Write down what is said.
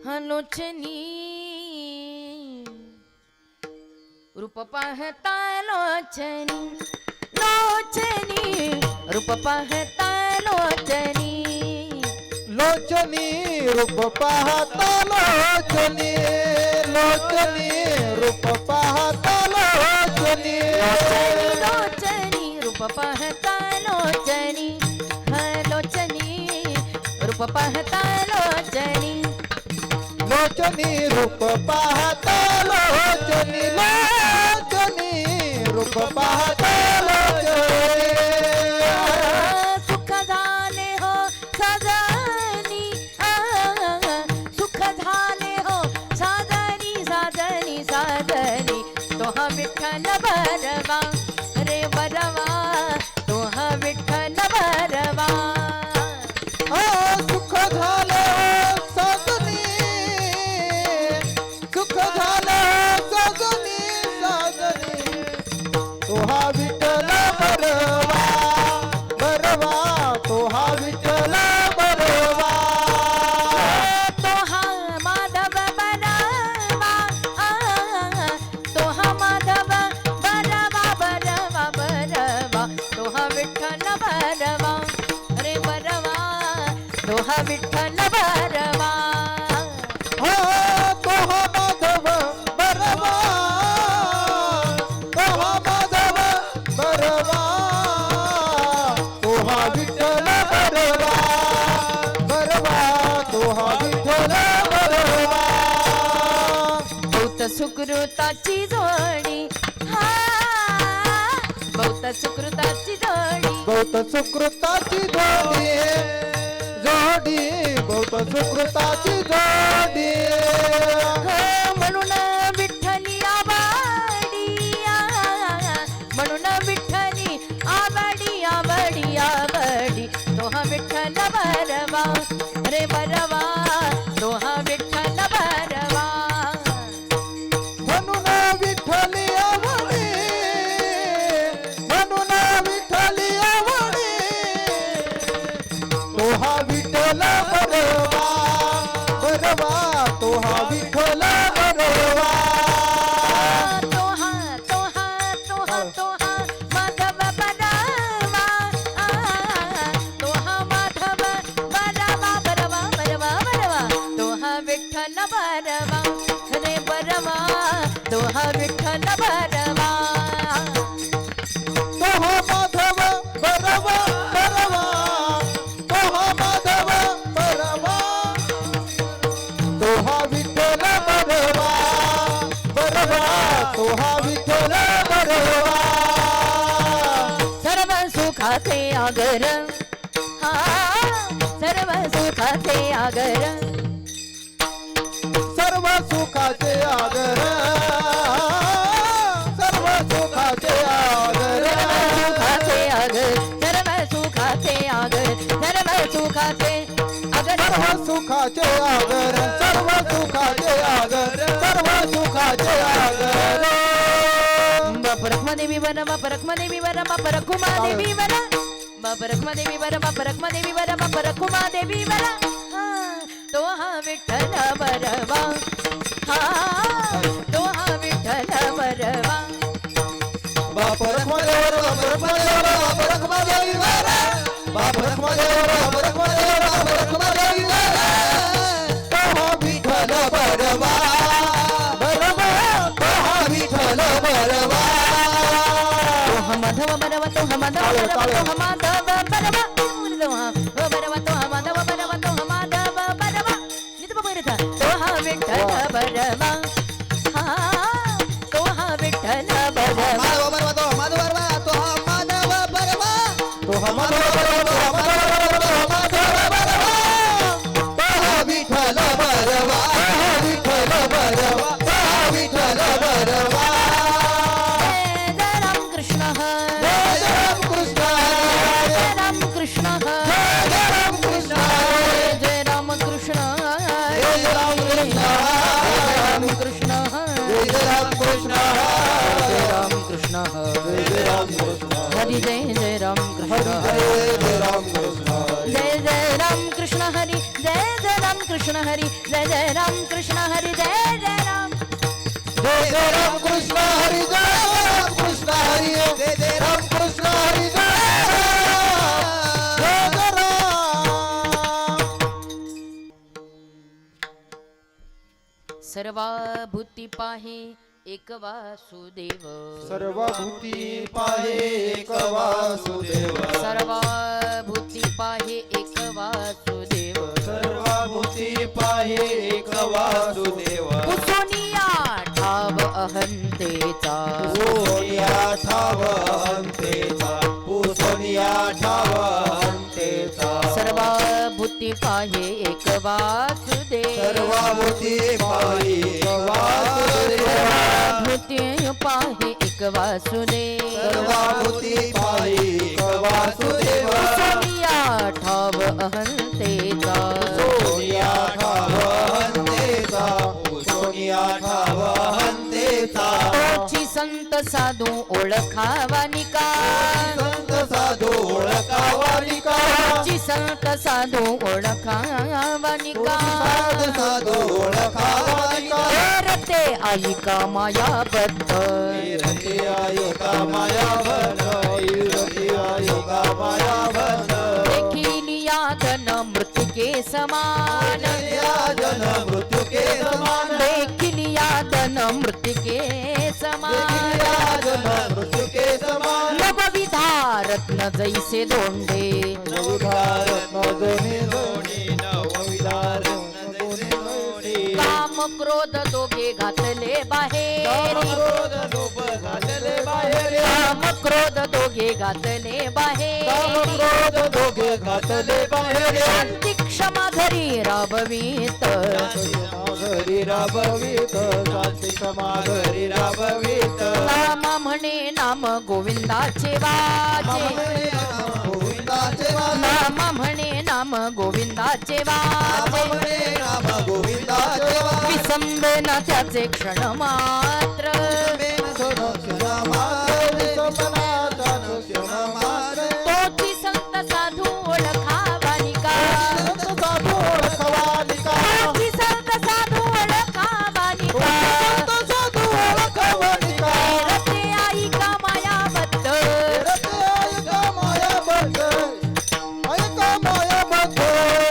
लोचनी रूप पाहता लोचनी लोचनी रूप पाहता लोचनी लोचनी रूप पाहता लोचनी लोचनी रूप पाहता लोचनी लोचनी लोचनी रूप पाहता लोचनी हा लोचनी रूप पाहता लोचनी रूप पाहता लोचनी लोचनी रूप पाहता लोचनी। सुख झाले हो सजनी सुख झाले हो साजनी साजनी साजनी। तोहा विठ्ठल बरवा रे बरवा तोहा विठ्ठल बरवा हा सुख झालं तोहा विठ्ठल बरवा हा तोहा माधव बरवा तोहा माधव बरवा तोहा विठ्ठल बरवा बरवा तोहा विठ्ठल बरवा बहुत सुकृताची जोडी हा बहुत सुकृताची जोडी। बहुत सुकृताची जोडी जोडी बहुत सुकृताची जोडी हो, म्हणून विठ्ठली आबाडी म्हणून विठ्ठली आबाडी आबाडी तो हा विठ्ठल बरवा बरवा तोहा माधव बरवा बरवा तोहा माधव बरवा तोहा विठ्ठल बरवा बरवा तोहा बरवा सर्व आगर। हा सर्व सुखाचे आगर। सर्व सुखाचे आगर। के देवी वर मा परखमा देवी वर मा परखुमा देवी वर मा परखमा देवी वर मा परखमा देवी वर। मा परखुमा देवी वर तो हा विठ्ठल वरवा। हा तो हा विठ्ठल वरवा। माधव बरवा तो हा माधव बरवा तो हा माधव बरवा तो हा हो बरवा हरि जय जय राम कृष्ण हरे। हरे जय राम कृष्ण हरे जय जय राम कृष्ण हरि जय जय राम कृष्ण हरि जय जय राम कृष्ण हरि जय जय राम। जय जय राम कृष्ण हरी जय राम कृष्ण हरी जय जय राम कृष्ण हरी जय जय जय राम। पाहे एक वासुदेव सर्वभूती पाहे एक वासुदेव सर्वाभूती पाहे एक वासुदेव सर्वभूती पाहे एक वासुदेव कुसोनिया ठाव अहंतेचा। सोनिया ठाव अंतेचा पुसोनिया ठाव अंतेचा सर्वाभूती पाहे एक वासुदेव सर्वभूती पाहे एक वासुदेव एक वासुदेव। सर्वभूती एक वासुदेव कुसोनिया ठाव अहंतेचा। सोनिया ठाव अंतेचा सोनिया ठाव अंतेचा तोची संत साधू ओळखावा निका संत साधू ओळखावा निका तोची संत साधू ओळखावा निका साध साधू ओळखावा आई का मायाबद्ध रती आयोगा माया भन रती आयोगा माया भन देखील यादन मृत्युके समान या जन मृत्यू के समान देखील यादन मृत्युके समान या जन मृत्यू के समान नवविधा रत्न जैसे दोंडे नवविधारत्न रत्न दोन्ही नवविधारत्न काम क्रोध दोघे घातले बाहेर. क्रोध लोभ घातले बाहेर. काम क्रोध दोघे घातले काम बाहेर. क्रोध दोघे घातले बाहेर. शांती क्षमा घरी राबवीत. घरी राबवीत. शांती क्षमा घरी राबवीत. नाम म्हणे नाम गोविंदाचे वाचे नाम म्हणे नाम गोविंदाचे वाचे राम संबे ना त्याचे क्षण मात्र